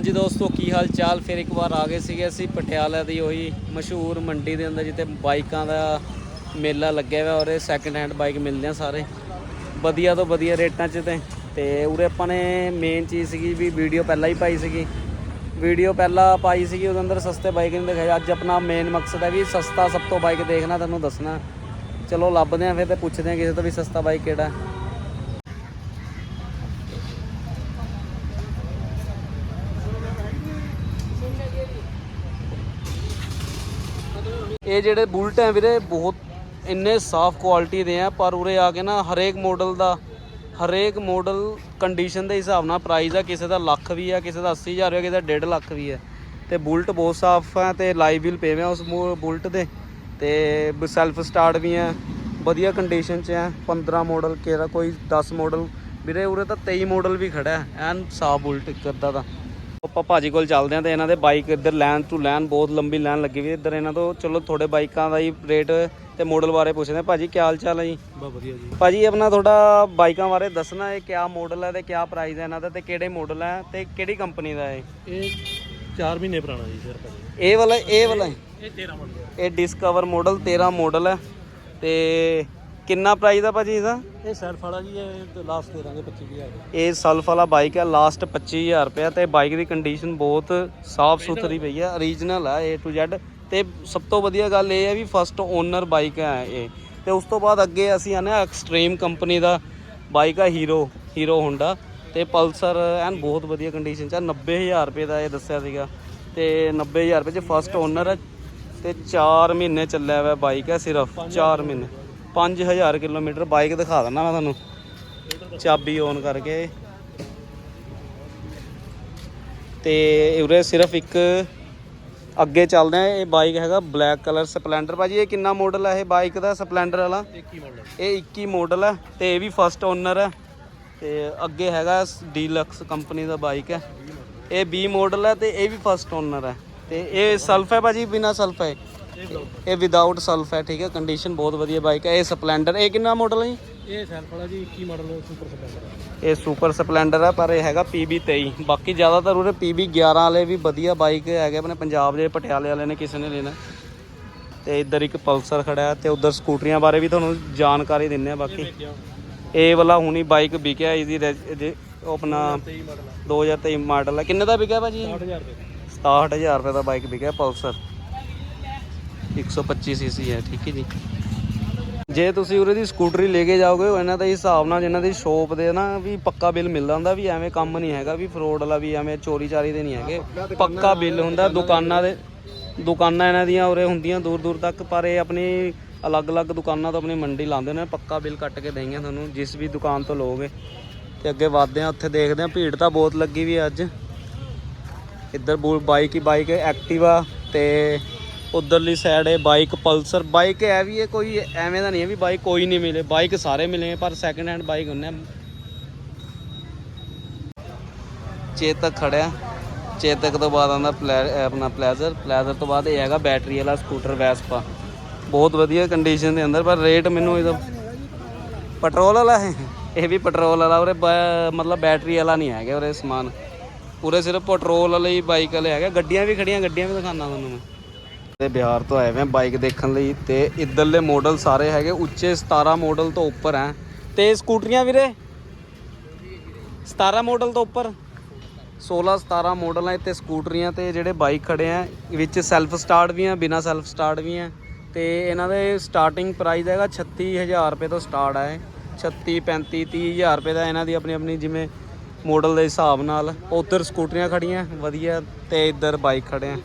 ਹਾਂਜੀ ਦੋਸਤੋ, ਕੀ ਹਾਲ ਚਾਲ? ਫਿਰ ਇੱਕ ਵਾਰ ਆ ਗਏ ਸੀਗੇ ਅਸੀਂ ਪਟਿਆਲਾ ਦੀ ਉਹੀ ਮਸ਼ਹੂਰ ਮੰਡੀ ਦੇ ਅੰਦਰ, ਜਿੱਥੇ ਬਾਈਕਾਂ ਦਾ ਮੇਲਾ ਲੱਗਿਆ ਹੋਇਆ ਔਰ ਸੈਕੰਡ ਹੈਂਡ ਬਾਈਕ ਮਿਲਦੇ ਆ ਸਾਰੇ। ਵਧੀਆ ਤੋਂ ਵਧੀਆ ਰੇਟਾਂ 'ਚ ਤੇ ਤੇ ਉਰੇ ਆਪਾਂ ਨੇ ਮੇਨ ਚੀਜ਼ ਸੀਗੀ ਵੀ ਵੀਡੀਓ ਪਹਿਲਾਂ ਹੀ ਪਾਈ ਸੀਗੀ। ਵੀਡੀਓ ਪਹਿਲਾਂ ਪਾਈ ਸੀਗੀ, ਉਹਦੇ ਅੰਦਰ ਸਸਤੇ ਬਾਈਕ ਨਹੀਂ ਦਿਖਾਈ ਅੱਜ ਆਪਣਾ ਮੇਨ ਮਕਸਦ ਹੈ ਵੀ ਸਸਤਾ ਸਭ ਤੋਂ ਬਾਈਕ ਦੇਖਣਾ, ਤੁਹਾਨੂੰ ਦੱਸਣਾ। ਚਲੋ, ਲੱਭਦੇ ਆ ਫਿਰ ਤੇ ਪੁੱਛਦੇ ਆ ਕਿਸੇ ਤੋਂ ਵੀ ਸਸਤਾ ਬਾਈਕ ਕਿਹੜਾ। ਇਹ ਜਿਹੜੇ ਬੁਲਟ ਹੈ ਵੀਰੇ, ਬਹੁਤ ਇੰਨੇ ਸਾਫ਼ ਕੁਆਲਿਟੀ ਦੇ ਆ, ਪਰ ਉਰੇ ਆ ਕੇ ਨਾ ਹਰੇਕ ਮਾਡਲ ਦਾ, ਹਰੇਕ ਮਾਡਲ ਕੰਡੀਸ਼ਨ ਦੇ ਹਿਸਾਬ ਨਾਲ ਪ੍ਰਾਈਸ ਆ, ਕਿਸੇ ਦਾ ਲੱਖ ਵੀ ਆ, ਕਿਸੇ ਦਾ 80000 ਆ, ਕਿਸੇ ਦਾ 1.5 ਲੱਖ ਵੀ ਹੈ ਤੇ ਬੁਲਟ ਬਹੁਤ ਸਾਫ਼ ਹੈ ਤੇ ਲਾਈਵ ਵੀਲ ਪਏ ਹੋਏ ਉਸ ਬੁਲਟ ਦੇ। ਤੇ ਸੈਲਫ ਸਟਾਰਟ ਵੀ ਹੈ ਵਧੀਆ ਕੰਡੀਸ਼ਨ 'ਚ ਹੈ 15 ਮਾਡਲ ਕਿਹੜਾ ਕੋਈ 10 ਮਾਡਲ ਵੀਰੇ ਉਰੇ ਤਾਂ 23 ਮਾਡਲ ਵੀ ਖੜਾ ਹੈ ਐਨ ਸਾਫ਼ ਬੁਲਟ ਇੱਕ ਅੱਧਾ ਦਾ ਆਪਾਂ ਭਾਜੀ ਕੋਲ ਚੱਲਦੇ ਆਂ ਤੇ ਇਹਨਾਂ ਦੇ ਬਾਈਕ ਇੱਧਰ ਲੈਨ ਟੂ ਲੈਨ ਬਹੁਤ ਲੰਬੀ ਲਾਈਨ ਲੱਗੀ ਵੀ ਇੱਧਰ ਇਹਨਾਂ ਤੋਂ। ਚਲੋ ਥੋੜੇ ਬਾਈਕਾਂ ਦਾ ਹੀ ਰੇਟ ਤੇ ਮਾਡਲ ਬਾਰੇ ਪੁੱਛਦੇ ਹਾਂ। ਭਾਜੀ ਕੀ ਹਾਲ ਚਾਲ ਹੈ ਜੀ? ਬਹੁਤ ਵਧੀਆ ਜੀ। ਭਾਜੀ ਆਪਣਾ ਥੋੜਾ ਬਾਈਕਾਂ ਬਾਰੇ ਦੱਸਣਾ ਇਹ ਕਿਆ ਮਾਡਲ ਹੈ ਤੇ ਕਿਆ ਪ੍ਰਾਈਸ ਹੈ ਇਹਨਾਂ ਦਾ ਤੇ ਕਿਹੜੇ ਮਾਡਲ ਹੈ ਤੇ ਕਿਹੜੀ ਕੰਪਨੀ ਦਾ ਹੈ? ਇਹ 4 ਮਹੀਨੇ ਪੁਰਾਣਾ ਜੀ ਸਰ ਇਹ ਵਾਲਾ ਇਹ ਵਾਲਾ? ਇਹ 13 ਮਾਡਲ ਇਹ ਡਿਸਕਵਰ ਮਾਡਲ 13 ਮਾਡਲ ਹੈ ਤੇ ਕਿੰਨਾ ਪ੍ਰਾਈਸ ਆ ਭਾਜੀ ਇਹਦਾ? ਇਹ ਸੈਲਫ ਵਾਲਾ ਜੀ, ਇਹ ਲਾਸਟ ਦੇ ਦਾਂਗੇ 25000 ਦਾ ਇਹ ਸਲਫ ਵਾਲਾ ਬਾਈਕ ਹੈ ਲਾਸਟ 25000 ਰੁਪਏ ਤੇ ਬਾਈਕ ਦੀ ਕੰਡੀਸ਼ਨ ਬਹੁਤ ਸਾਫ਼ ਸੁਥਰੀ ਪਈ ਹੈ origignal ਹੈ A to Z ਤੇ ਸਭ ਤੋਂ ਵਧੀਆ ਗੱਲ ਇਹ ਹੈ ਵੀ ਫਸਟ ਓਨਰ ਬਾਈਕ ਹੈ ਇਹ। ਤੇ ਉਸ ਤੋਂ ਬਾਅਦ ਅੱਗੇ ਅਸੀਂ ਆਨੇ ਐਕਸਟ੍ਰੀਮ ਕੰਪਨੀ ਦਾ ਬਾਈਕ ਆ ਹੀਰੋ ਹੀਰੋ ਹੋਂਡਾ ਤੇ ਪਲਸਰ ਐਨ ਬਹੁਤ ਵਧੀਆ ਕੰਡੀਸ਼ਨ ਚ ਹੈ 90000 ਰੁਪਏ ਦਾ ਇਹ ਦੱਸਿਆ ਸੀਗਾ। ਤੇ 90000 ਰੁਪਏ ਚ ਫਸਟ ਓਨਰ ਹੈ ਤੇ 4 ਮਹੀਨੇ ਚੱਲਿਆ ਹੋਇਆ ਬਾਈਕ ਹੈ ਸਿਰਫ 4 ਮਹੀਨੇ। 5000 ਕਿਲੋਮੀਟਰ ਬਾਈਕ ਦਿਖਾ ਦਿੰਦਾ ਮੈਂ ਤੁਹਾਨੂੰ। ਚਾਬੀ ਔਨ ਕਰਕੇ। ਤੇ ਉਰੇ ਸਿਰਫ ਇੱਕ ਅੱਗੇ ਚੱਲਦੇ ਆ ਇਹ ਬਾਈਕ ਹੈਗਾ ਬਲੈਕ ਕਲਰ ਸਪਲੈਂਡਰ। ਭਾਜੀ ਇਹ ਕਿੰਨਾ ਮਾਡਲ ਹੈ ਇਹ ਬਾਈਕ ਦਾ ਸਪਲੈਂਡਰ ਵਾਲਾ? 21 ਮਾਡਲ ਇਹ 21 ਮਾਡਲ ਹੈ ਤੇ ਇਹ ਵੀ ਫਸਟ ਓਨਰ ਹੈ ਤੇ ਅੱਗੇ ਹੈਗਾ ਡੀਲਕਸ ਕੰਪਨੀ ਦਾ ਬਾਈਕ ਹੈ ਇਹ 20 ਮਾਡਲ ਹੈ ਤੇ ਇਹ ਵੀ ਫਸਟ ਓਨਰ ਹੈ ਤੇ ਇਹ ਸਲਫ ਹੈ ਭਾਜੀ ਬਿਨਾ ਸਲਫ ਹੈ। ਇਹ ਵਿਦਆਊਟ ਸਲਫ ਹੈ ਠੀਕ ਹੈ? ਕੰਡੀਸ਼ਨ ਬਹੁਤ ਵਧੀਆ ਬਾਈਕ ਹੈ। ਇਹ ਸਪਲੈਂਡਰ ਇਹ ਕਿੰਨਾ ਮਾਡਲ ਹੈ ਜੀ? ਇਹ ਸੈਲਫ ਵਾਲਾ ਜੀ 21 ਮਾਡਲ ਸੁਪਰ ਸਪਲੈਂਡਰ ਇਹ ਸੁਪਰ ਸਪਲੈਂਡਰ ਹੈ ਪਰ ਇਹ ਹੈਗਾ PB23 ਬਾਕੀ ਜ਼ਿਆਦਾਤਰ ਉਰੇ PB11 ਵਾਲੇ ਵੀ ਵਧੀਆ ਬਾਈਕ ਹੈਗੇ ਆਪਣੇ ਪੰਜਾਬ ਦੇ ਪਟਿਆਲੇ ਵਾਲੇ ਨੇ ਕਿਸੇ ਨੇ ਲੈਣਾ। ਤੇ ਇੱਧਰ ਇੱਕ ਪਲਸਰ ਖੜਾ ਹੈ ਤੇ ਉਧਰ ਸਕੂਟਰੀਆਂ ਬਾਰੇ ਵੀ ਤੁਹਾਨੂੰ ਜਾਣਕਾਰੀ ਦਿੰਨੇ ਆ ਬਾਕੀ। ਇਹ ਵਾਲਾ ਹੁਣੀ ਬਾਈਕ ਵਿਕਿਆ ਇਹਦੀ ਆਪਣਾ 23 ਮਾਡਲ 2023 ਮਾਡਲ ਹੈ ਕਿੰਨੇ ਦਾ ਵਿਕਿਆ ਭਾਜੀ? 60000 ਰੁਪਏ। 67000 ਰੁਪਏ ਦਾ ਬਾਈਕ ਵਿਕਿਆ ਪਲਸਰ 125 ਸੀਸੀ ਹੈ, ਠੀਕ ਹੈ ਜੀ। ਜੇ ਤੁਸੀਂ ਉਰੇ ਦੀ ਸਕੂਟਰੀ ਲੈ ਕੇ ਜਾਓਗੇ, ਇਹਨਾਂ ਦੇ ਹਿਸਾਬ ਨਾਲ ਇਹਨਾਂ ਦੀ ਸ਼ੋਪ ਦੇ ਨਾ ਵੀ ਪੱਕਾ ਬਿੱਲ ਮਿਲਦਾ ਹੁੰਦਾ, ਵੀ ਐਵੇਂ ਕੰਮ ਨਹੀਂ ਹੈਗਾ, ਵੀ ਫਰੋਡ ਵਾਲਾ, ਵੀ ਐਵੇਂ ਚੋਰੀ ਚਾਰੀ ਦੇ ਨਹੀਂ ਹੈਗੇ। ਪੱਕਾ ਬਿੱਲ ਹੁੰਦਾ ਦੁਕਾਨਾਂ ਦੇ, ਦੁਕਾਨਾਂ ਇਹਨਾਂ ਦੀਆਂ ਉਰੇ ਹੁੰਦੀਆਂ ਦੂਰ ਦੂਰ ਤੱਕ, ਪਰ ਇਹ ਆਪਣੀ ਅਲੱਗ-ਅਲੱਗ ਦੁਕਾਨਾਂ ਤੋਂ ਆਪਣੀ ਮੰਡੀ ਲਾਉਂਦੇ ਨੇ, ਪੱਕਾ ਬਿੱਲ ਕੱਟ ਕੇ ਦੇਣਗੇ ਤੁਹਾਨੂੰ, ਜਿਸ ਵੀ ਦੁਕਾਨ ਤੋਂ ਲਓਗੇ। ਤੇ ਅੱਗੇ ਵਧਦੇ ਆ ਉੱਥੇ ਦੇਖਦੇ ਆ ਭੀੜ ਤਾਂ ਬਹੁਤ ਲੱਗੀ ਵੀ ਅੱਜ। ਇੱਧਰ ਬੋ- ਬਾਈਕ ਹੀ ਬਾਈਕ, ਐਕਟਿਵਾ ਤੇ ਉਧਰਲੀ ਸਾਈਡ ਹੈ ਬਾਈਕ ਪਲਸਰ। ਬਾਈਕ ਹੈ ਵੀ ਹੈ ਕੋਈ ਐਵੇਂ ਦਾ ਨਹੀਂ ਹੈ ਵੀ ਬਾਈਕ ਕੋਈ ਨਹੀਂ ਮਿਲੇ। ਬਾਈਕ ਸਾਰੇ ਮਿਲੇ ਪਰ ਸੈਕੰਡ ਹੈਂਡ ਬਾਈਕ ਹੁੰਨੇ ਚੇਤਕ ਖੜਿਆ। ਚੇਤਕ ਤੋਂ ਬਾਅਦ ਆਉਂਦਾ ਪਲੈ- ਆਪਣਾ ਪਲੇਜ਼ਰ ਪਲੇਜ਼ਰ ਤੋਂ ਬਾਅਦ ਇਹ ਹੈਗਾ ਬੈਟਰੀ ਵਾਲਾ ਸਕੂਟਰ ਵੈਸਪਾ ਬਹੁਤ ਵਧੀਆ ਕੰਡੀਸ਼ਨ ਦੇ ਅੰਦਰ, ਪਰ ਰੇਟ ਮੈਨੂੰ ਇਹਦਾ ਪੈਟਰੋਲ ਵਾਲਾ ਹੈ। ਇਹ ਵੀ ਪੈਟਰੋਲ ਵਾਲਾ, ਉਰੇ ਬ- ਮਤਲਬ ਬੈਟਰੀ ਵਾਲਾ ਨਹੀਂ ਹੈਗਾ ਉਰੇ ਸਮਾਨ। ਪੂਰੇ ਸਿਰਫ ਪੈਟਰੋਲ ਵਾਲੇ ਹੀ ਬਾਈਕ ਵਾਲੇ ਹੈਗੇ। ਗੱਡੀਆਂ ਵੀ ਖੜੀਆਂ, ਗੱਡੀਆਂ ਵੀ ਦਿਖਾਣਾ ਤੁਹਾਨੂੰ ਮੈਂ। ਤੇ ਬਿਹਾਰ ਤੋਂ ਆਏ ਵੇ ਬਾਈਕ ਦੇਖਣ ਲਈ ਤੇ ਇੱਧਰਲੇ ਮਾਡਲ ਸਾਰੇ ਹੈਗੇ, ਉੱਚੇ 17 ਮਾਡਲ ਤੋਂ ਉੱਪਰ ਹੈ ਤੇ ਸਕੂਟਰੀਆਂ ਵੀਰੇ? 17 ਮਾਡਲ ਤੋਂ ਉੱਪਰ। 16 17 ਮਾਡਲ ਹੈ ਇੱਥੇ ਸਕੂਟਰੀਆਂ ਤੇ ਜਿਹੜੇ ਬਾਈਕ ਖੜੇ ਆ, ਵਿੱਚ ਸੈਲਫ ਸਟਾਰਟ ਵੀ ਆ, ਬਿਨਾ ਸੈਲਫ ਸਟਾਰਟ ਵੀ ਆ। ਤੇ ਇਹਨਾਂ ਦੇ ਸਟਾਰਟਿੰਗ ਪ੍ਰਾਈਸ ਹੈਗਾ 36000 ਰੁਪਏ ਤੋਂ ਸਟਾਰਟ ਹੈ 36 35 30000 ਰੁਪਏ ਦਾ ਇਹਨਾਂ ਦੀ ਆਪਣੀ ਆਪਣੀ ਜਿਵੇਂ ਮਾਡਲ ਦੇ ਹਿਸਾਬ ਨਾਲ। ਉੱਧਰ ਸਕੂਟਰੀਆਂ ਖੜੀਆਂ, ਵਧੀਆ ਤੇ ਇੱਧਰ ਬਾਈਕ ਖੜੇ ਆ।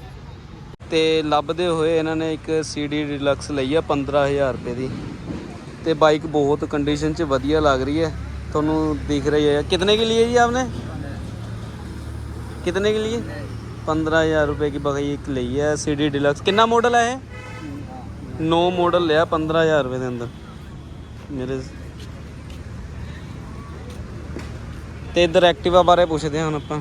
ਤੇ ਲੱਭਦੇ ਹੋਏ ਇਹਨਾਂ ਨੇ ਇੱਕ CD ਡਿਲਕਸ ਲਈ ਆ 15000 ਰੁਪਏ ਦੀ ਤੇ ਬਾਈਕ ਬਹੁਤ ਕੰਡੀਸ਼ਨ 'ਚ ਵਧੀਆ ਲੱਗ ਰਹੀ ਹੈ ਤੁਹਾਨੂੰ ਦਿਖ ਰਹੀ ਹੈ कितने की लिए जी आपने कितने के लिए पंद्रह हजार रुपये की बगई एक ली है सी डी डिलक्स कितना मॉडल है ये नौ मॉडल लिया पंद्रह हजार रुपये के अंदर मेरे ਤੇ ਇੱਧਰ ਐਕਟਿਵਾ ਬਾਰੇ ਪੁੱਛਦੇ ਹਾਂ ਹੁਣ ਆਪਾਂ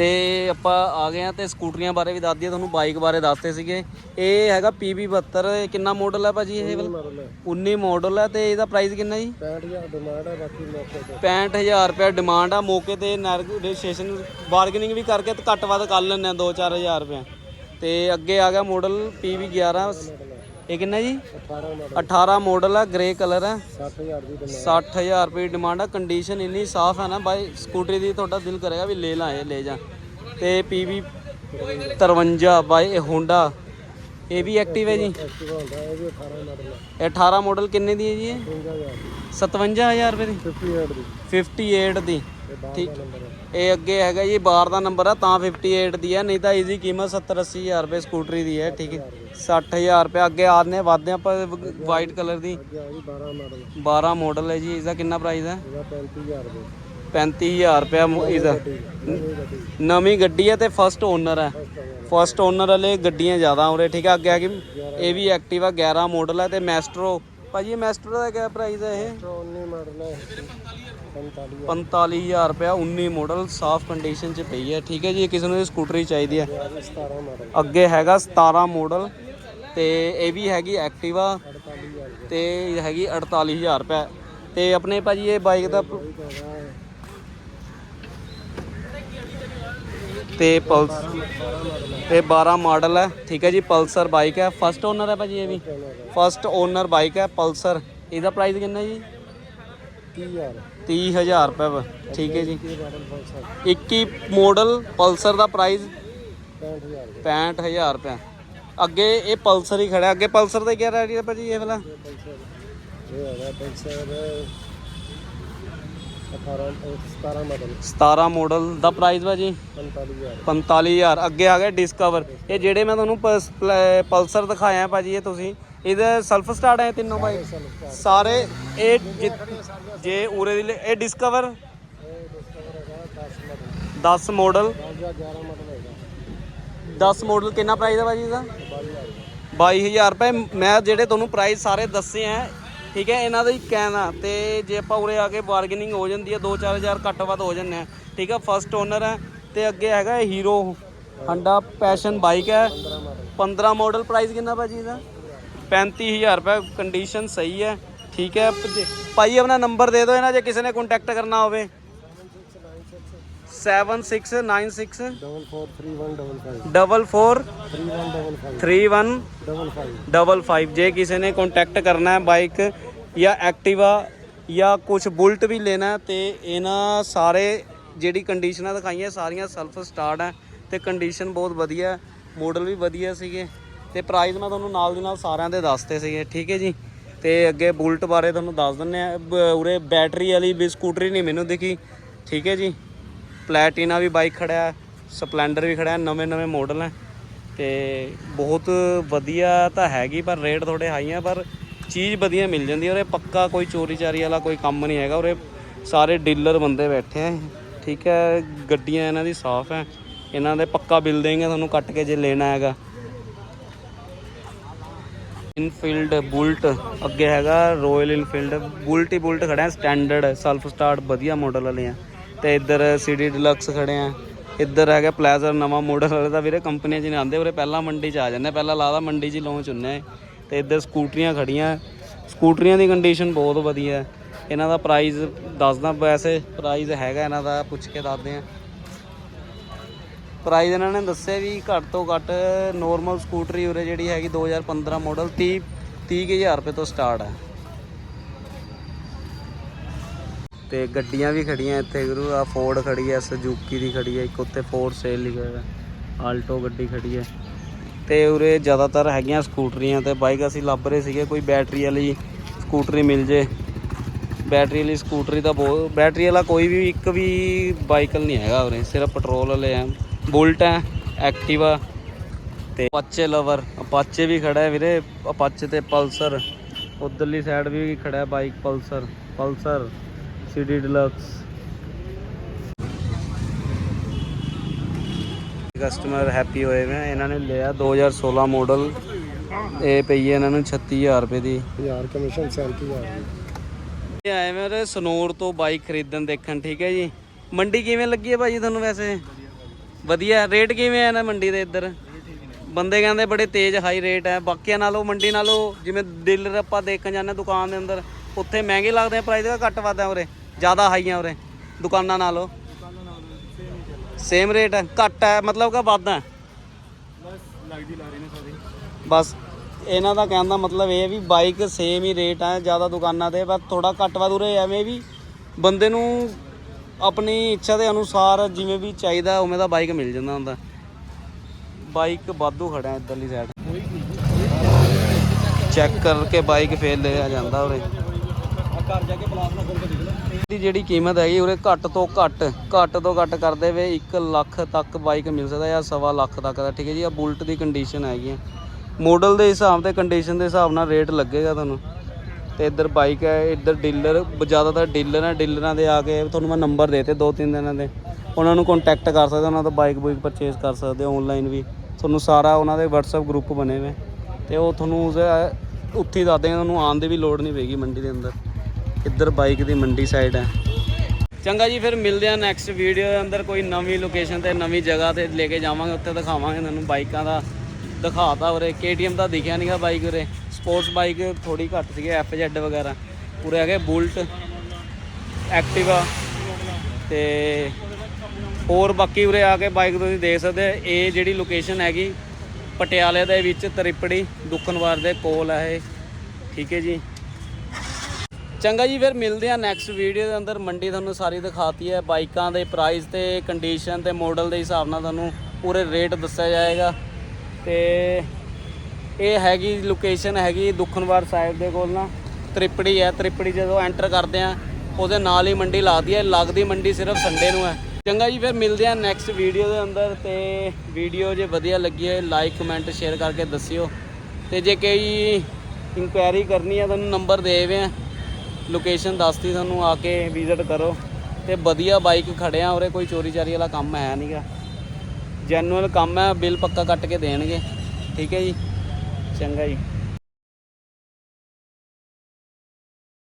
ਤੇ ਆਪਾਂ ਆ ਗਏ ਆ ਤੇ ਸਕੂਟਰੀਆਂ ਬਾਰੇ ਵੀ ਦੱਸ ਦਈਏ ਤੁਹਾਨੂੰ ਬਾਈਕ ਬਾਰੇ ਦੱਸਦੇ ਸੀਗੇ। ਇਹ ਹੈਗਾ PB72 ਇਹ ਕਿੰਨਾ ਮਾਡਲ ਹੈ ਭਾਜੀ ਇਹ ਵਾਲਾ? ਮਾਡਲ ਹੈ। 19 ਮਾਡਲ ਹੈ ਤੇ ਇਹਦਾ ਪ੍ਰਾਈਸ ਕਿੰਨਾ ਜੀ? 65000 ਡਿਮਾਂਡ ਹੈ ਬਾਕੀ ਮੌਕੇ ਤੇ। 65000 ਰੁਪਏ ਡਿਮਾਂਡ ਆ ਮੌਕੇ ਤੇ ਰਜਿਸਟ੍ਰੇਸ਼ਨ ਬਾਰਗੇਨਿੰਗ ਵੀ ਕਰਕੇ ਤੇ ਘੱਟ ਵੱਧ ਕਰ ਲੈਂਦੇ ਆ 2-4000 ਰੁਪਏ ਤੇ ਅੱਗੇ ਆ ਗਿਆ ਮਾਡਲ PB11 ਇਹ ਕਿੰਨਾ ਜੀ? 18 ਮਾਡਲ 18 ਮਾਡਲ ਆ। ਗ੍ਰੇ ਕਲਰ ਹੈ 60000 ਦੀ ਡਿਮਾਂਡ 60000 ਰੁਪਏ ਡਿਮਾਂਡ ਆ। ਕੰਡੀਸ਼ਨ ਇੰਨੀ ਸਾਫ਼ ਹੈ ਨਾ ਬਾਈ ਸਕੂਟਰੀ ਦੀ ਤੁਹਾਡਾ ਦਿਲ ਕਰੇਗਾ ਵੀ ਲੈ ਲਾਂ ਇਹ ਲੈ ਜਾ। ਤੇ PB 53 ਬਾਈ ਇਹ ਹੋਂਡਾ ਇਹ ਵੀ ਐਕਟਿਵ ਹੈ ਜੀ? ਇਹ ਵੀ 18 ਮਾਡਲ ਹੈ ਇਹ 18 ਮਾਡਲ ਕਿੰਨੇ ਦੀ ਹੈ ਜੀ ਇਹ? 55000 57000 ਰੁਪਏ ਦੀ? 58 ਦੀ। 58 ਦੀ। ਠੀਕ। ਇਹ ਅੱਗੇ ਹੈਗਾ ਜੀ, ਬਾਰ ਦਾ ਨੰਬਰ ਆ, ਤਾਂ 58 ਦੀ ਹੈ ਨਹੀਂ ਤਾਂ ਇਹਦੀ ਕੀਮਤ 70 80000 ਰੁਪਏ ਸਕੂਟਰੀ ਦੀ ਹੈ, ਠੀਕ ਹੈ। 60000 ਰੁਪਏ ਅੱਗੇ ਆਨੇ ਵਾਧੇ ਆਪਾਂ ਵਾਈਟ ਕਲਰ ਦੀ ਅੱਗੇ ਆ 12 ਮਾਡਲ 12 ਮਾਡਲ ਹੈ ਜੀ ਇਸਦਾ ਕਿੰਨਾ ਪ੍ਰਾਈਸ ਹੈ? ਇਹਦਾ 35000 ਰੁਪਏ 35000 ਰੁਪਏ ਇਹਦਾ। ਨਵੀਂ ਗੱਡੀ ਹੈ ਤੇ ਫਸਟ ਓਨਰ ਹੈ। ਫਸਟ ਓਨਰ ਵਾਲੇ ਗੱਡੀਆਂ ਜ਼ਿਆਦਾ ਉਰੇ, ਠੀਕ ਹੈ, ਅੱਗੇ ਆ ਗਈ ਇਹ ਵੀ ਐਕਟਿਵਾ 11 ਮਾਡਲ ਹੈ ਤੇ ਮੈਸਟਰੋ ਭਾਜੀ ਮੈਸਟਰੋ ਦਾ ਕਿਆ ਪ੍ਰਾਈਸ ਹੈ ਇਹ? 19 ਮਾਡਲ ਹੈ। 45000 ਰੁਪਏ 19 ਮਾਡਲ ਸਾਫ਼ ਕੰਡੀਸ਼ਨ 'ਚ ਪਈ ਹੈ। ਠੀਕ ਹੈ ਜੀ ਕਿਸੇ ਨੂੰ ਇਹ ਸਕੂਟਰੀ ਚਾਹੀਦੀ ਹੈ। ਅੱਗੇ ਹੈਗਾ 17 ਮਾਡਲ ਤੇ ਇਹ ਵੀ ਹੈਗੀ ਐਕਟਿਵਾ 48000 ਤੇ ਇਹ ਹੈਗੀ 48000 ਰੁਪਏ ਤੇ ਆਪਣੇ ਭਾਜੀ ਇਹ ਬਾਈਕ ਦਾ ਪ- ਤੇ ਪਲਸ ਇਹ 12 ਮਾਡਲ ਹੈ। ਠੀਕ ਹੈ ਜੀ, ਪਲਸਰ ਬਾਈਕ ਹੈ। ਫਸਟ ਓਨਰ ਹੈ ਭਾਜੀ ਇਹ ਵੀ। ਫਸਟ ਓਨਰ ਬਾਈਕ ਹੈ, ਪਲਸਰ। ਇਹਦਾ ਪ੍ਰਾਈਸ ਕਿੰਨਾ ਜੀ? 30000 30000 ਰੁਪਏ ਵਾ। ਠੀਕ ਹੈ ਜੀ। ਇਹ ਮਾਡਲ ਫਲਸਰ 21 ਮਾਡਲ ਪਲਸਰ ਦਾ ਪ੍ਰਾਈਸ 65000 65000 ਰੁਪਏ। ਅੱਗੇ ਇਹ ਪਲਸਰ ਹੀ ਖੜਾ ਅੱਗੇ ਪਲਸਰ ਦਾ ਕੀ ਰੇਟ ਹੈ ਭਾਜੀ ਇਹ ਵਾਲਾ? ਇਹ ਹੈਗਾ ਪਲਸਰ 18 17 ਮਾਡਲ 17 ਮਾਡਲ ਦਾ ਪ੍ਰਾਈਸ ਭਾਜੀ। 45000 45000 ਅੱਗੇ ਆ ਗਿਆ ਡਿਸਕਵਰ ਇਹ ਜਿਹੜੇ ਮੈਂ ਤੁਹਾਨੂੰ ਪਲਸ- ਪਲ- ਪਲਸਰ ਦਿਖਾਇਆ ਭਾਜੀ ਇਹ ਤੁਸੀਂ ਇਹਦਾ ਸੈਲਫ ਸਟਾਰਟ ਹੈ ਤਿੰਨੋਂ ਬਾਈਕ ਸਾਰੇ ਇਹ ਜਿ- ਜੇ ਉਰੇ ਦੀ ਲ- ਇਹ ਡਿਸਕਵਰ ਇਹ ਡਿਸਕਵਰ ਹੈਗਾ 10 ਮਾਡਲ 10 ਮਾਡਲ 10011 ਮਾਡਲ ਹੈਗਾ 10 ਮਾਡਲ ਕਿੰਨਾ ਪ੍ਰਾਈਸ ਹੈ ਭਾਜੀ ਇਹਦਾ? 22000 22000 ਰੁਪਏ। ਮੈਂ ਜਿਹੜੇ ਤੁਹਾਨੂੰ ਪ੍ਰਾਈਸ ਸਾਰੇ ਦੱਸੇ ਆ ਠੀਕ ਹੈ ਇਹਨਾਂ ਦਾ ਹੀ ਕਹਿਣਾ। ਤੇ ਜੇ ਆਪਾਂ ਉਰੇ ਆ ਕੇ ਬਾਰਗੇਨਿੰਗ ਹੋ ਜਾਂਦੀ ਹੈ 2-4000 ਘੱਟ ਵੱਧ ਹੋ ਜਾਂਦੇ ਆ। ਠੀਕ ਹੈ ਫਸਟ ਓਨਰ ਹੈ ਤੇ ਅੱਗੇ ਹੈਗਾ ਹੀਰੋ ਹੰਡਾ ਪੈਸ਼ਨ ਬਾਈਕ ਹੈ। 15 ਮਾਡਲ 15 ਮਾਡਲ ਪ੍ਰਾਈਸ ਕਿੰਨਾ ਭਾਜੀ ਇਹਦਾ? 35000 ਰੁਪਏ ਕੰਡੀਸ਼ਨ ਸਹੀ ਹੈ, ਠੀਕ ਹੈ। ਪ- ਜੇ- ਭਾਈ, ਆਪਣਾ ਨੰਬਰ ਦੇ ਦਿਓ ਇਹਨਾਂ ਜੇ ਕਿਸੇ ਨੇ ਕੰਟੈਕਟ ਕਰਨਾ ਹੋਵੇ। 7696 443155 double four three one 55 double five ਜੇ ਕਿਸੇ ਨੇ ਕੰਟੈਕਟ ਕਰਨਾ ਹੈ ਬਾਈਕ ਜਾਂ ਐਕਟਿਵਾ ਜਾਂ ਕੁਝ ਬੁਲਟ ਵੀ ਲੈਣਾ ਹੈ ਤੇ ਇਹਨਾਂ ਸਾਰੇ ਜਿਹੜੀ ਕੰਡੀਸ਼ਨਾਂ ਦਿਖਾਈਆਂ, ਸਾਰੀਆਂ ਸੈਲਫ ਸਟਾਰਟ ਹੈ ਤੇ ਕੰਡੀਸ਼ਨ ਬਹੁਤ ਵਧੀਆ ਮਾਡਲ ਵੀ ਵਧੀਆ ਸੀਗੇ। ਤੇ ਪ੍ਰਾਈਸ ਮੈਂ ਤੁਹਾਨੂੰ ਨਾਲ ਦੀ ਨਾਲ ਸਾਰਿਆਂ ਦੇ ਦੱਸਤੇ ਸੀਗੇ, ਠੀਕ ਹੈ ਜੀ? ਤੇ ਅੱਗੇ ਬੁਲਟ ਬਾਰੇ ਤੁਹਾਨੂੰ ਦੱਸ ਦਿੰਨੇ ਆ ਬ- ਉਰੇ ਬੈਟਰੀ ਵਾਲੀ ਵੀ ਸਕੂਟਰੀ ਨਹੀਂ ਮੈਨੂੰ ਦਿਖੀ, ਠੀਕ ਹੈ ਜੀ? ਪਲੈਟੀਨਾ ਵੀ ਬਾਈਕ ਖੜਿਆ ਸਪਲੈਂਡਰ ਵੀ ਖੜਿਆ, ਨਵੇਂ ਨਵੇਂ ਮਾਡਲ ਹੈ। ਤੇ ਬਹੁਤ ਵਧੀਆ ਤਾਂ ਹੈਗੀ, ਪਰ ਰੇਟ ਥੋੜੇ ਹਾਈ ਆ, ਪਰ ਚੀਜ਼ ਵਧੀਆ ਮਿਲ ਜਾਂਦੀ ਹੈ। ਉਰੇ ਪੱਕਾ ਕੋਈ ਚੋਰੀ ਚਾਰੀ ਵਾਲਾ ਕੋਈ ਕੰਮ ਨਹੀਂ ਹੈਗਾ, ਉਰੇ ਸਾਰੇ ਡੀਲਰ ਬੰਦੇ ਬੈਠੇ ਆ, ਠੀਕ ਹੈ? ਗੱਡੀਆਂ ਇਹਨਾਂ ਦੀ ਸਾਫ਼ ਹੈ। ਇਹਨਾਂ ਦੇ ਪੱਕਾ ਬਿੱਲ ਦੇਂਗੇ ਤੁਹਾਨੂੰ ਕੱਟ ਕੇ ਜੇ ਲੈਣਾ ਹੈਗਾ। ਇਨਫੀਲਡ ਬੁਲਟ ਅੱਗੇ ਹੈਗਾ ਰਾਇਲ ਇਨਫੀਲਡ ਬੁਲਟ ਹੀ ਬੁਲਟ ਖੜਾ ਹੈ ਸਟੈਂਡਰਡ ਸੈਲਫ ਸਟਾਰਟ ਵਧੀਆ ਮਾਡਲ ਵਾਲੇ ਆ। ਤੇ ਇੱਧਰ ਸੀਡੀ ਡਿਲਕਸ ਖੜੇ ਆ। ਇੱਧਰ ਹੈਗਾ ਪਲੇਜ਼ਰ ਨਵਾਂ ਮਾਡਲ ਵਾਲੇ ਦਾ। ਵੀਰੇ ਕੰਪਨੀਆਂ 'ਚ ਨਹੀਂ ਆਉਂਦੇ, ਉਰੇ ਪਹਿਲਾਂ ਮੰਡੀ 'ਚ ਆ ਜਾਂਦੇ ਪਹਿਲਾਂ ਲਾਦਾ ਮੰਡੀ 'ਚ ਲਾਂਚ ਹੁੰਨੇ ਆ। ਤੇ ਇੱਧਰ ਸਕੂਟਰੀਆਂ ਖੜੀਆਂ ਸਕੂਟਰੀਆਂ ਦੀ ਕੰਡੀਸ਼ਨ ਬਹੁਤ ਵਧੀਆ। ਇਹਨਾਂ ਦਾ ਪ੍ਰਾਈਸ ਦੱਸਦਾ ਵੈਸੇ ਪ੍ਰਾਈਸ ਹੈਗਾ ਇਹਨਾਂ ਦਾ, ਪੁੱਛ ਕੇ ਦੱਸਦੇ ਆ। ਪ੍ਰਾਈਸ ਇਹਨਾਂ ਨੇ ਦੱਸਿਆ ਵੀ ਘੱਟ ਤੋਂ ਘੱਟ ਨੋਰਮਲ ਸਕੂਟਰੀ ਉਰੇ ਜਿਹੜੀ ਹੈਗੀ 2015 ਮਾਡਲ 30 30000 ਰੁਪਏ ਤੋਂ ਸਟਾਰਟ ਹੈ ਤੇ ਗੱਡੀਆਂ ਵੀ ਖੜੀਆਂ ਇੱਥੇ ਗੁਰੂ ਆ ਫੋਰਡ ਖੜੀ ਹੈ ਸੁਜ਼ੂਕੀ ਦੀ ਖੜੀ ਹੈ ਇੱਕ ਉੱਤੇ ਫੋਰ ਸੇਲ ਲਿਖਿਆ ਹੋਇਆ ਆਲਟੋ ਗੱਡੀ ਖੜੀ ਹੈ ਤੇ ਉਰੇ ਜ਼ਿਆਦਾਤਰ ਹੈਗੀਆਂ ਸਕੂਟਰੀਆਂ ਤੇ ਬਾਈਕ ਅਸੀਂ ਲੱਭ ਰਹੇ ਸੀਗੇ, ਕੋਈ ਬੈਟਰੀ ਵਾਲੀ ਸਕੂਟਰੀ ਮਿਲ ਜੇ। ਬੈਟਰੀ ਵਾਲੀ ਸਕੂਟਰੀ ਤਾਂ ਬਹੁਤ ਬੈਟਰੀ ਵਾਲਾ ਕੋਈ ਵੀ, ਇੱਕ ਵੀ ਬਾਈਕਲ ਨਹੀਂ ਹੈਗਾ ਉਰੇ, ਸਿਰਫ ਪੈਟਰੋਲ ਵਾਲੇ ਆ। ਬੁਲਟ ਹੈ ਐਕਟਿਵਾ ਤੇ ਅਪਾਚੇ ਲਵਰ ਅਪਾਚੇ ਵੀ ਖੜਾ ਹੈ ਵੀਰੇ ਅਪਾਚੇ ਤੇ ਪਲਸਰ। ਉਧਰਲੀ ਸਾਈਡ ਵੀ ਖੜਾ ਹੈ bike Pulsar Pulsar city deluxe customer happy ਹੋਏ ਆ। ਇਹਨਾਂ ਨੇ ਲਿਆ 2016 ਮਾਡਲ ਇਹ ਪਈ ਹੈ ਇਹਨਾਂ ਨੂੰ 36000 ਰੁਪਏ ਦੀ। 1000 ਕਮਿਸ਼ਨ 37000 ਇਹ ਆਏ ਮੇਰੇ ਸਨੋਰ ਤੋਂ ਬਾਈਕ ਖਰੀਦਣ ਦੇਖਣ ਠੀਕ ਹੈ ਜੀ। ਮੰਡੀ ਕਿਵੇਂ ਲੱਗੀ ਹੈ ਭਾਜੀ ਤੁਹਾਨੂੰ ਵੈਸੇ? ਵਧੀਆ ਰੇਟ ਕਿਵੇਂ ਆ ਇਹਨਾਂ ਮੰਡੀ ਦੇ ਇੱਧਰ? ਬੰਦੇ ਕਹਿੰਦੇ ਬੜੇ ਤੇਜ਼ ਹਾਈ ਰੇਟ ਹੈ ਬਾਕੀਆਂ ਨਾਲੋਂ, ਮੰਡੀ ਨਾਲੋਂ, ਜਿਵੇਂ ਡੀਲਰ ਆਪਾਂ ਦੇਖਣ ਜਾਂਦੇ ਦੁਕਾਨ ਦੇ ਅੰਦਰ, ਉੱਥੇ ਮਹਿੰਗੇ ਲੱਗਦੇ ਆ ਪ੍ਰਾਈਸ ਦਾ ਘੱਟ ਵੱਧ ਆ ਉਰੇ। ਜ਼ਿਆਦਾ ਹਾਈ ਆ ਉਰੇ, ਦੁਕਾਨਾਂ ਨਾਲੋਂ। ਸੇਮ ਰੇਟ ਹੈ ਘੱਟ ਹੈ ਮਤਲਬ ਕਿ ਵੱਧ ਹੈ ਬਸ, ਇਹਨਾਂ ਦਾ ਕਹਿਣ ਦਾ ਮਤਲਬ ਇਹ ਹੈ ਵੀ ਬਾਈਕ ਸੇਮ ਹੀ ਰੇਟ ਹੈ ਜ਼ਿਆਦਾ ਦੁਕਾਨਾਂ ਤੇ, ਪਰ ਥੋੜਾ ਘੱਟ ਵੱਧ ਉਰੇ ਐਵੇਂ ਵੀ ਬੰਦੇ ਨੂੰ ਆਪਣੀ ਇੱਛਾ ਦੇ ਅਨੁਸਾਰ ਜਿਵੇਂ ਵੀ ਚਾਹੀਦਾ ਉਵੇਂ ਦਾ ਬਾਈਕ ਮਿਲ ਜਾਂਦਾ ਹੁੰਦਾ। ਬਾਈਕ ਵਾਧੂ ਖੜਾ ਇੱਧਰਲੀ ਸਾਈਡ ਚੈੱਕ ਕਰਕੇ ਬਾਈਕ ਫੇਰ ਲਿਆ ਜਾਂਦਾ ਉਰੇ। ਘਰ ਜਾ ਕੇ ਬਲਾਸ ਨਾ ਕਰਕੇ ਦੇਖ ਲੈ ਦੀ ਜਿਹੜੀ ਕੀਮਤ ਹੈਗੀ ਉਰੇ ਘੱਟ ਤੋਂ ਘੱਟ ਘੱਟ ਤੋਂ ਘੱਟ ਕਰਦੇ ਵੇ 1 ਲੱਖ ਤੱਕ ਬਾਈਕ ਮਿਲ ਸਕਦਾ ਜਾਂ ਸਵਾ ਲੱਖ ਤੱਕ ਦਾ। ਠੀਕ ਹੈ ਜੀ ਆ ਬੁਲਟ ਦੀ ਕੰਡੀਸ਼ਨ ਹੈਗੀ ਹੈ ਮਾਡਲ ਦੇ ਹਿਸਾਬ ਤੇ ਕੰਡੀਸ਼ਨ ਦੇ ਹਿਸਾਬ ਨਾਲ ਰੇਟ ਲੱਗੇਗਾ ਤੁਹਾਨੂੰ। ਤੇ ਇੱਧਰ ਬਾਈਕ ਹੈ, ਇੱਧਰ ਡੀਲਰ, ਜ਼ਿਆਦਾਤਰ ਡੀਲਰ ਹੈ, ਡੀਲਰਾਂ ਦੇ ਆ ਕੇ ਤੁਹਾਨੂੰ ਮੈਂ ਨੰਬਰ ਦੇਤੇ, ਦੋ ਤਿੰਨ ਦਿਨਾਂ ਦੇ। ਉਹਨਾਂ ਨੂੰ ਕੰਟੈਕਟ ਕਰ ਸਕਦੇ ਉਹਨਾਂ ਤੋਂ ਬਾਈਕ ਬੁਈਕ ਪਰਚੇਸ ਕਰ ਸਕਦੇ ਹੋ ਆਨਲਾਈਨ ਵੀ। ਤੁਹਾਨੂੰ ਸਾਰਾ ਉਹਨਾਂ ਦੇ WhatsApp ਗਰੁੱਪ ਬਣੇ ਹੋਏ। ਤੇ ਉਹ ਤੁਹਾਨੂੰ ਉੱਥੇ ਹੀ ਦੱਸ ਦੇਣਗੇ ਤੁਹਾਨੂੰ ਆਉਣ ਦੀ ਵੀ ਲੋੜ ਨਹੀਂ ਪਏਗੀ ਮੰਡੀ ਦੇ ਅੰਦਰ। ਇੱਧਰ ਬਾਈਕ ਦੀ ਮੰਡੀ ਸਾਈਡ ਹੈ। ਚੰਗਾ ਜੀ, ਫਿਰ ਮਿਲਦੇ ਆ ਨੈਕਸਟ ਵੀਡੀਓ ਦੇ ਅੰਦਰ। ਕੋਈ ਨਵੀਂ ਲੋਕੇਸ਼ਨ ਤੇ, ਨਵੀਂ ਜਗ੍ਹਾ ਤੇ ਲੈ ਕੇ ਜਾਵਾਂਗੇ, ਉੱਥੇ ਦਿਖਾਵਾਂਗੇ ਤੁਹਾਨੂੰ ਬਾਈਕਾਂ ਦਾ। ਦਿਖਾਤਾ ਉਰੇ, KTM ਦਾ ਦਿਖਿਆ ਨਹੀਂਗਾ ਬਾਈਕ ਉਰੇ। ਸਪੋਰਟਸ ਬਾਈਕ ਥੋੜੀ ਘੱਟ ਸੀਗੇ FZ ਵਗੈਰਾ। ਪੂਰੇ ਹੈਗੇ ਬੁਲਟ, ਐਕਟਿਵਾ ਤੇ ਹੋਰ ਬਾਕੀ ਉਰੇ ਆ ਕੇ ਬਾਈਕ ਤੁਸੀਂ ਦੇਖ ਸਕਦੇ ਹੋ। ਇਹ ਜਿਹੜੀ ਲੋਕੇਸ਼ਨ ਹੈਗੀ ਪਟਿਆਲੇ ਦੇ ਵਿੱਚ ਤ੍ਰਿਪੜੀ, ਦੁਖਨਵਾਰ ਦੇ ਕੋਲ ਹੈ ਇਹ। ਠੀਕ ਹੈ ਜੀ। ਚੰਗਾ ਜੀ, ਫਿਰ ਮਿਲਦੇ ਆ ਨੈਕਸਟ ਵੀਡੀਓ ਦੇ ਅੰਦਰ। ਮੰਡੀ ਤੁਹਾਨੂੰ ਸਾਰੀ ਦਿਖਾਤੀ ਹੈ। ਬਾਈਕਾਂ ਦੇ ਪ੍ਰਾਈਸ ਤੇ ਕੰਡੀਸ਼ਨ ਤੇ ਮਾਡਲ ਦੇ ਹਿਸਾਬ ਨਾਲ ਤੁਹਾਨੂੰ ਪੂਰੇ ਰੇਟ ਦੱਸਿਆ ਜਾਏਗਾ। ਤੇ ਇਹ ਹੈਗੀ ਲੋਕੇਸ਼ਨ ਹੈਗੀ ਦੁਖਨਵਾਰ ਸਾਹਿਬ ਦੇ ਕੋਲ ਨਾ, ਤ੍ਰਿਪੜੀ ਹੈ, ਤ੍ਰਿਪੜੀ ਜਦੋਂ ਐਂਟਰ ਕਰਦੇ ਆ ਉਹਦੇ ਨਾਲ ਹੀ ਮੰਡੀ ਲੱਗਦੀ ਹੈ, ਲੱਗਦੀ ਮੰਡੀ ਸਿਰਫ ਸੰਡੇ ਨੂੰ ਹੈ। ਚੰਗਾ ਜੀ, ਫਿਰ ਮਿਲਦੇ ਆ ਨੈਕਸਟ ਵੀਡੀਓ ਦੇ ਅੰਦਰ ਤੇ ਵੀਡੀਓ ਜੇ ਵਧੀਆ ਲੱਗੀ ਹੈ ਲਾਈਕ ਕਮੈਂਟ ਸ਼ੇਅਰ ਕਰਕੇ ਦੱਸਿਓ। ਤੇ ਜੇ ਕੋਈ ਇਨਕੁਆਇਰੀ ਕਰਨੀ ਹੈ, ਤੁਹਾਨੂੰ ਨੰਬਰ ਦੇ ਦਿਆਂ ਲੋਕੇਸ਼ਨ ਦੱਸਤੀ ਤੁਹਾਨੂੰ ਆ ਕੇ ਵਿਜ਼ਿਟ ਕਰੋ। ਤੇ ਵਧੀਆ ਬਾਈਕ ਖੜਿਆ ਉਰੇ ਕੋਈ ਚੋਰੀ ਚਾਰੀ ਵਾਲਾ ਕੰਮ ਹੈ ਨਹੀਂਗਾ ਜੈਨੂਅਲ ਕੰਮ ਹੈ, ਬਿੱਲ ਪੱਕਾ ਕੱਟ ਕੇ ਦੇਣਗੇ। ਠੀਕ ਹੈ ਜੀ। ਚੰਗਾ ਜੀ।